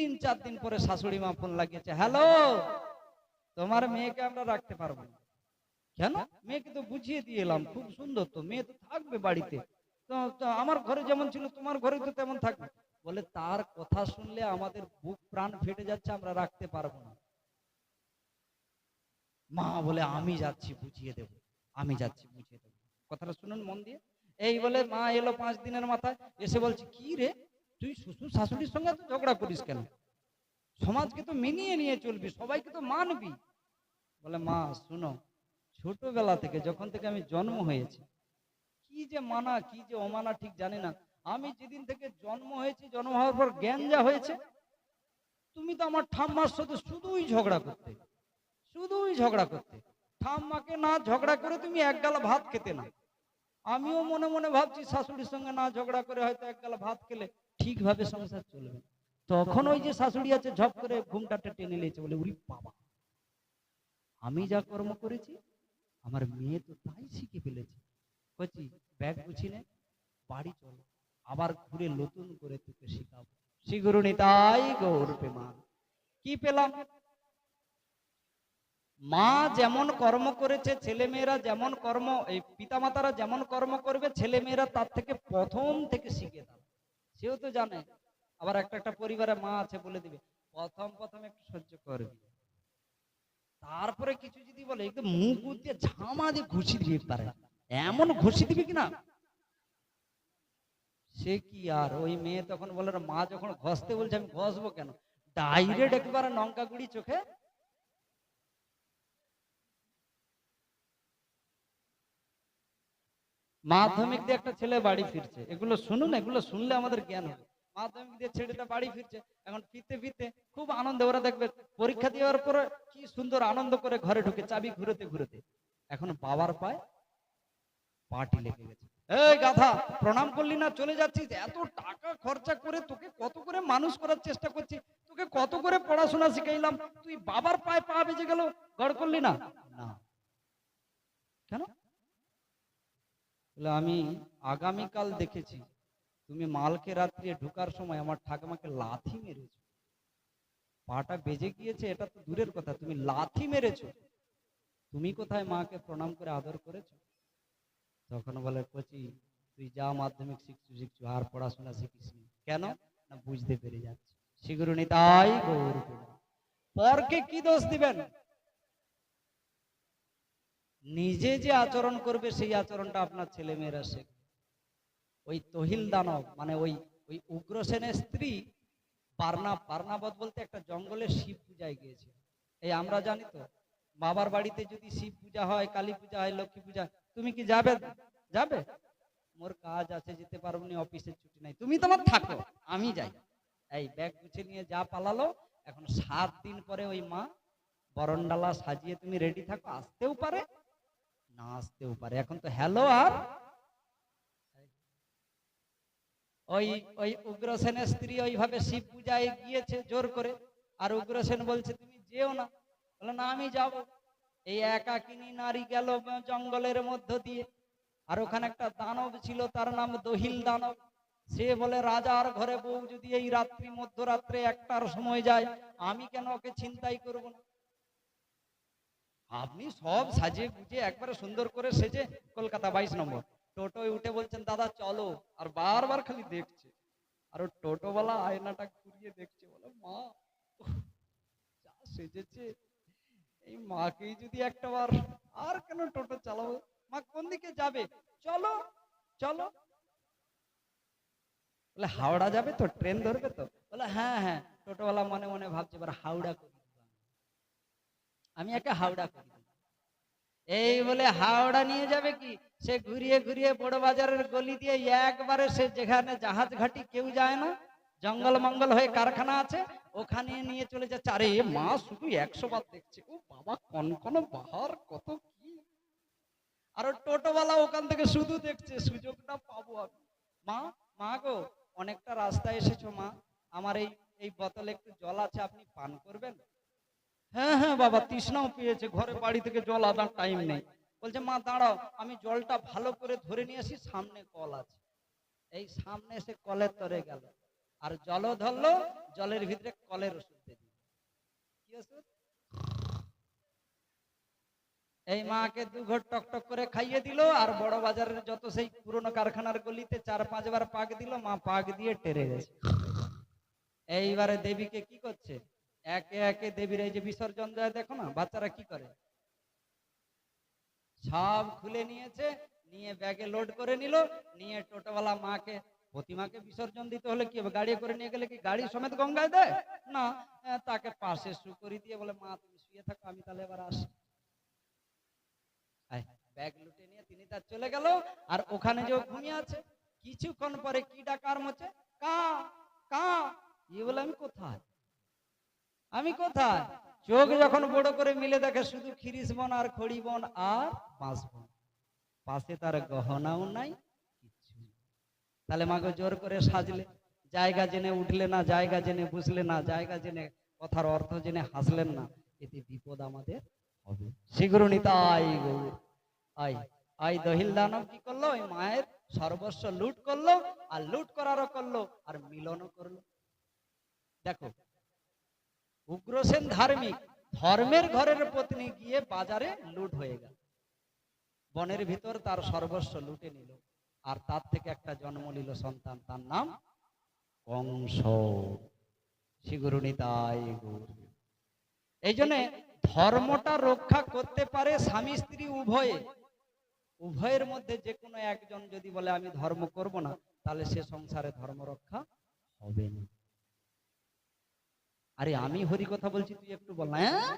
দিন চার দিন পরে শাশুড়ি মা ফোন লাগিয়েছে, হ্যালো, তোমার মেয়েকে আমরা রাখতে পারব না। কেন? মেয়েকে তো বুঝিয়ে দিয়ে এলাম, খুব সুন্দর তো, মেয়ে তো থাকবে বাড়িতে। আমার ঘরে যেমন ছিল, তোমার ঘরে তো তেমন থাকবে। বলে, তার কথা শুনলে আমাদের বুক প্রাণ ফেটে যাচ্ছে, আমরা রাখতে পারব না। মা বলে, আমি যাচ্ছি, বুঝিয়ে দেব, আমি যাচ্ছি, বুঝিয়ে দেব। কথাটা শুনুন মন দিয়ে। এই বলে মা এলো পাঁচ দিনের মাথায়, এসে বলছে, কি রে? তুই শ্বশুর শাশুড়ির সঙ্গে তো ঝগড়া করিস কেন? সমাজকে তো মেনিয়ে নিয়ে চলবি, সবাইকে তো মানবি। বলে, মা, শুনো, ছোটবেলা থেকে যখন থেকে আমি জন্ম হয়েছি, কি যে মানা, কি যে অমানা ঠিক জানি না। আমি যেদিন থেকে জন্ম হয়েছি, জন্ম হওয়ার পর জ্ঞান যা হয়েছে, তুমি তো আমার ঠাম্মার সাথে শুধুই ঝগড়া করতে। শুধুই ঝগড়া করতে। ঠাম্মাকে না ঝগড়া করে তুমি এক গালা ভাত খেতে না। আমিও মনে মনে ভাবছি শাশুড়ির সঙ্গে না ঝগড়া করে হয়তো এক গালা ভাত খেলে ঠিকভাবে সংসার চলবে তখন ওই যে শাশুড়ি আছে, ঝপ করে ঘুমটাটা টেনে নিয়েছে বলে, উরি বাবা, আমি যা কর্ম করেছি, আমার মেয়ে তো তাই শিখে ফেলেছে। কচি, ব্যাগ গুছিয়ে বাড়ি চলো, আবার ঘুরে নতুন করে তোকে শিখাবো। শিগুরুনি তাই গৌর পেমান কি পেলাম? মা যেমন কর্ম করেছে ছেলে মেয়েরা যেমন কর্ম, এই পিতামাতারা যেমন কর্ম করবে ছেলে মেয়েরা তার থেকে প্রথম থেকে শিখে দাও সেও তো জানে। আবার একটা একটা পরিবারে মা আছে বলে দিবে। প্রথম প্রথম একটু সহ্য করবি তারপরে কিছু যদি বলে, একটু মুখ দিয়ে ঝামা দিয়ে ঘুষি দিবে পারে এমন ঘুষি দিবে কিনা? সে কি আর? ওই মেয়ে তখন বলে, মা যখন ঘষতে বলছে, আমি ঘষবো কেন? ডাইরেক্ট একবার লঙ্কা গুড়ি চোখে মাধ্যমিক দিয়ে একটা ছেলে বাড়ি ফিরছে। এগুলো শুনুন, এগুলো শুনলে আমাদের জ্ঞান হবে। মাধ্যমিক দিয়ে ছেলেটা বাড়ি ফিরছে, এখন ফিরতে ফিরতে খুব আনন্দ ওরা দেখবে, পরীক্ষা দেওয়ার পরে কি সুন্দর আনন্দ করে ঘরে ঢুকে, চাবি ঘুরতে ঘুরতে। এখন বাবার পায় পাটি লেগে গেছে। এই গাধা, প্রণাম করলি না, চলে যাচ্ছিস? এত টাকা খরচা করে তোকে কত করে মানুষ করার চেষ্টা করছি? তোকে কত করে পড়াশোনা শিখাইলাম? তুই বাবার পায়ে পা বেজে গেল, গড় করলি না? না। কেন? আমি আগামীকাল দেখেছি, তুমি মালকে রাত্রে ঢুকার সময় আমার ঠাকুমাকে লাথি মেরেছ। পাটা বেজে গিয়েছে, এটা তো দূরের কথা, তুমি লাথি মেরেছ। তুমি কোথায় মাকে প্রণাম করে আদর করেছ? তখন বলে, কচি, তুই যা মাধ্যমিক শিখছু শিখছু, আর পড়াশোনা শিখিস। কেন? না বুঝতে পেরে যাচ্ছি। শিগুরুনি, তাই পরকে কি দোষ দিবেন? নিজে যে আচরণ করবে, সেই আচরণটা আপনার ছেলে মেয়েরা শেখে ওই তহিল দানব মানে ওই ওই উগ্রসেনের স্ত্রী, পারনা পারনাবত বলতে একটা জঙ্গলে শিব পূজায় গিয়েছে। এই আমরা জানি তো, বাবার বাড়িতে যদি শিব পূজা হয়, কালী পূজা হয়, লক্ষ্মী পূজা তুমি কি যাবে? যাবে? মোর কাজ আছে, যেতে পারব না, অফিসের ছুটি নাই। তুমি তোমার থাকো, আমি যাই। এই ব্যাগ গুছিয়ে নিয়ে যা পালালো, এখন সাত দিন পরে ওই মা বরণডালা সাজিয়ে তুমি রেডি থাকো, আসতেও পারে না আসতেও পারে। এখন তো হ্যালো আর ওই ওই উগ্রসেনের স্ত্রী ওইভাবে শিব পূজায় গিয়েছে জোর করে। আর উগ্রসেন বলছে, তুমি যেও না। বলে, না, আমি যাব। এই একাকিনী নারী গেল জঙ্গলের মধ্য দিয়ে। আর ওখানে একটা দানব ছিল, তার নাম দহিল দানব। সে বলে, রাজার ঘরে বউ যদি এই রাত্রি, মধ্যরাত্রে একটার সময় যায়, আমি কেন ওকে চিন্তাই করব না? আপনি সব সাজিয়ে গুজিয়ে একবারে সুন্দর করে সেজে কলকাতা বাইশ নম্বর। টোটোয় উঠে বলছেন, দাদা, চলো। আর বারবার খালি দেখছে। আর টোটোওয়ালা আয়নাটা ঘুরিয়ে দেখছে, বলে, মা যা সেজেছে। এই মাকেই যদি একটা বার আর কেন টোটো চালাবো? মা, কোন দিকে যাবে? চলো চলো। বলে, হাওড়া যাবে তো? ট্রেন ধরবে তো? বলে হ্যাঁ হ্যাঁ। টোটোওয়ালা মনে মনে ভাবছে, এবার হাওড়া করে। আমি। একটা হাওড়া করে। এই বলে হাওড়া নিয়ে যাবে কি? সে ঘুরিয়ে ঘুরিয়ে বড় বাজারের গলি দিয়ে একবারে সে যেখানে জাহাজ ঘাটি কেউ যায় না, জঙ্গল মঙ্গল হয়ে কারখানা আছে, ওখানে নিয়ে চলে যাচ্ছে। আরে মা, শুধু একশো বার দেখছে। ও বাবা, কোন কোন বাহার, কত কি? আর টোটোওয়ালা ওখান থেকে শুধু দেখছে, সুযোগটা পাবো আমি। মা মা গো, অনেকটা রাস্তায় এসেছ মা। আমার এই এই বোতলে একটু জল আছে, আপনি পান করবেন? হ্যাঁ হ্যাঁ বাবা, তৃষ্ণাও পেয়েছে ঘরে বাড়ি থেকে জল আনার টাইম নেই। বলছে, মা, দাঁড়াও, আমি জলটা ভালো করে ধরে নিয়ে আসি, সামনে কল আছে। এই সামনে এসে কলের তরে গেল। আর জল ধরলো, জলের ভিতরে কলের ওষুধ দিয়ে দিল। এই মাকে দু ঘর টক টক করে খাইয়ে দিল, আর বড় বাজারের যত সেই পুরনো কারখানার গলিতে চার পাঁচবার পাক দিল, মা পাক দিয়ে টেরে গেছে। এইবারে দেবীকে কি করছে? একে একে দেবীর এই যে বিসর্জন দেয়, দেখো না, বাচ্চারা কি করে? সব খুলে নিয়েছে, নিয়ে ব্যাগে লোড করে নিল, নিয়ে টোটোওয়ালা মাকে, প্রতিমাকে বিসর্জন দিতে হলে কি হবে? গাড়ি করে নিয়ে গেলে কি গাড়ি সমেত গঙ্গায় দেয়? না তাকে পাশে শু দিয়ে বলে, মা, তুমি শুয়ে থাকো, আমি তাহলে এবার আসি। ব্যাগ লুটে নিয়ে তিনি তার চলে গেল, আর ওখানে যে ঘুমিয়ে আছে, কিছুক্ষণ পরে কি ডাকার মছে কা কা? ইয়ে বলে, আমি কোথায়? আমি কোথায়? চোখ যখন বড় করে মিলে দেখে শুধু খিরিস বন আর খড়ি বন আর বাঁশ বন। পাশে তার গহনাও নাই নেই। তাহলে মাকে জোর করে সাজলে। জায়গা জেনে উঠলে না, জায়গা জেনে বুঝলে না, জায়গা জেনে কথার অর্থ জেনে হাসলেন না, এতে বিপদ আমাদের হবে। শীঘ্র গৌর আই আই দহিল দানব কি করল? ওই মায়ের সর্বস্ব লুট করল, আর লুট করারও করল, আর মিলনও করল। দেখো উগ্রসেন ধার্মিক, ধর্মের ঘরের পত্নী গিয়ে বাজারে লুট হয়ে গেল। বনের ভিতর তার সর্বস্ব লুটে নিল আর তার থেকে একটা জন্ম নিল সন্তান, তার নাম কংস। এই জন্য ধর্মটা রক্ষা করতে পারে স্বামী স্ত্রী উভয়ে। উভয়ের মধ্যে যে কোনো একজন যদি বলে, আমি ধর্ম করব না, তাহলে সে সংসারে ধর্ম রক্ষা হবে না। আরে আমি হরি কথা বলছি, তুই একটু বল না হ্যাঁ?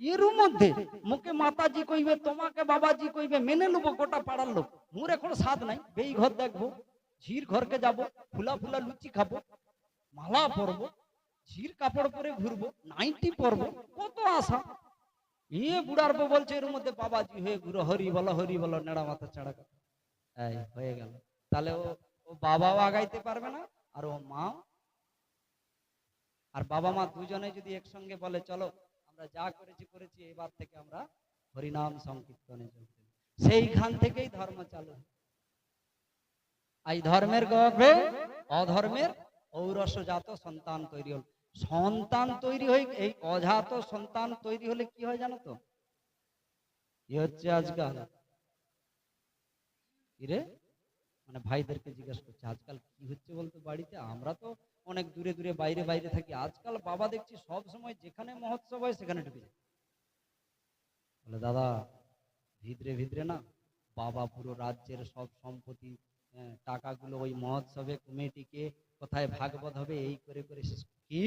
এর মধ্যে মুখে মাতাজি কইবে, তোমাকে বাবাজি কইবে, মেনে নেব গোটা পাড়ার লোক। মোর এখন স্বাদ নাই, বেই ঘর দেখব, ঝির ঘরকে যাব, ফুলা ফুলা লুচি খাব, মালা পরবো, ঝির কাপড় পরে ঘুরবো নাইটি পরবো, কত আশা। এ বুড়ার বউ বলছে এর মধ্যে, বাবাজি হয়ে ঘুরো হরি বলো হরি বলো, নেড়া মাথা ছাড়া এই, হয়ে গেল। তাহলে ও ও বাবাও আগাইতে পারবে না, আর ও মা আর বাবা মা দুজনে যদি একসঙ্গে বলে, চলো, আমরা যা করেছি করেছি, এবার থেকে আমরা হরিনাম সংকীর্তনে যোগ। সেইখান থেকেই ধর্ম চালু এই ধর্মের গর্ভে অধর্মের ঔরসজাত সন্তান তৈরি হল। সন্তান তৈরি হয়ে এই অজাত সন্তান তৈরি হলে কি হয় জানো তো? কি হচ্ছে আজকাল। কিরে? মানে ভাইদেরকে জিজ্ঞেস করছে, আজকাল কি হচ্ছে বলতো বাড়িতে? আমরা তো অনেক দূরে দূরে বাইরে বাইরে থাকি। আজকাল বাবা দেখছি সব সময় যেখানে মহোৎসব হয় সেখানে ঢুকে যায়। বলে দাদা ভিতরে ভিতরে না বাবা পুরো রাজ্যের সব সম্পত্তি আহ, টাকাগুলো ওই মহোৎসবে কমিটিকে কোথায় ভাগবত হবে এই করে করে কি?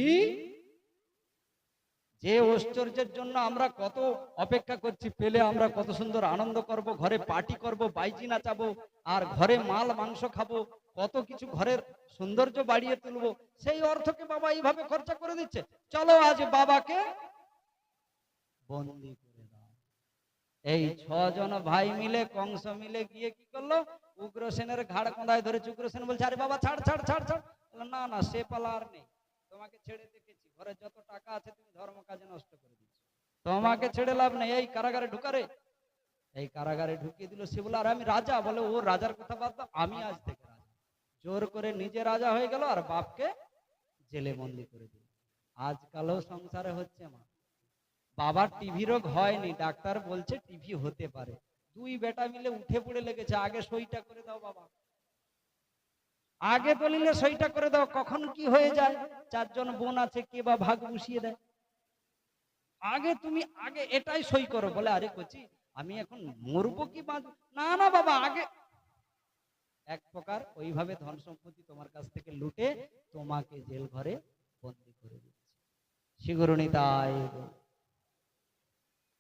যে ঐশ্বর্যের জন্য আমরা কত অপেক্ষা করছি, পেলে আমরা কত সুন্দর আনন্দ করব, ঘরে পার্টি করব, বাইজি নাচাবো, আর ঘরে মাল, মাংস খাব, কত কিছু ঘরের সৌন্দর্য বাড়িয়ে তুলবো, সেই অর্থকে বাবা এইভাবে খরচা করে দিচ্ছে? চলো আজ বাবাকে বন্দি করে দাও। এই ছজন ভাই মিলে, কংস মিলে গিয়ে কি করল? উগ্রসেনের ঘাড় কোঁদায় ধরেছে উগ্রসেন বলছে, আরে বাবা, ছাড় ছাড় ছাড় ছাড়। না না, সে পালা আর নেই। তোমাকে ছেড়ে ঘরে যত টাকা আছে তুমি ধর্ম কাজে নষ্ট করে দিচ্ছ তোমাকে ছেড়ে লাভ নেই, এই কারাগারে ঢুকারে এই কারাগারে ঢুকিয়ে দিল সে বলে আর আমি রাজা, বলে ও রাজার কথা বাদ আমি আজ থেকে রাজা। জোর করে নিজে রাজা হয়ে গেল আর বাপকে জেলে বন্দি করে দিল। আজকালও সংসারে হচ্ছে মা। বাবার টিভি রোগ হয়নি, ডাক্তার বলছে টিভি হতে পারে। দুই বেটা মিলে উঠে পড়ে লেগেছে, আগে সইটা করে দাও বাবা। আগে বলিলে সইটা করে দাও, কখন কি হয়ে যায়? চারজন বোন আছে, কে বা ভাগ বসিয়ে দেয়? আগে তুমি আগে এটাই সই করো, বলে, আরে কচি, আমি এখন মরবো কি না না বাবা, আগে। এক প্রকার ওইভাবে ধন সম্পত্তি তোমার কাছ থেকে লুটে তোমাকে জেল ঘরে বন্দি করে দিচ্ছে শিগুরণী তাই।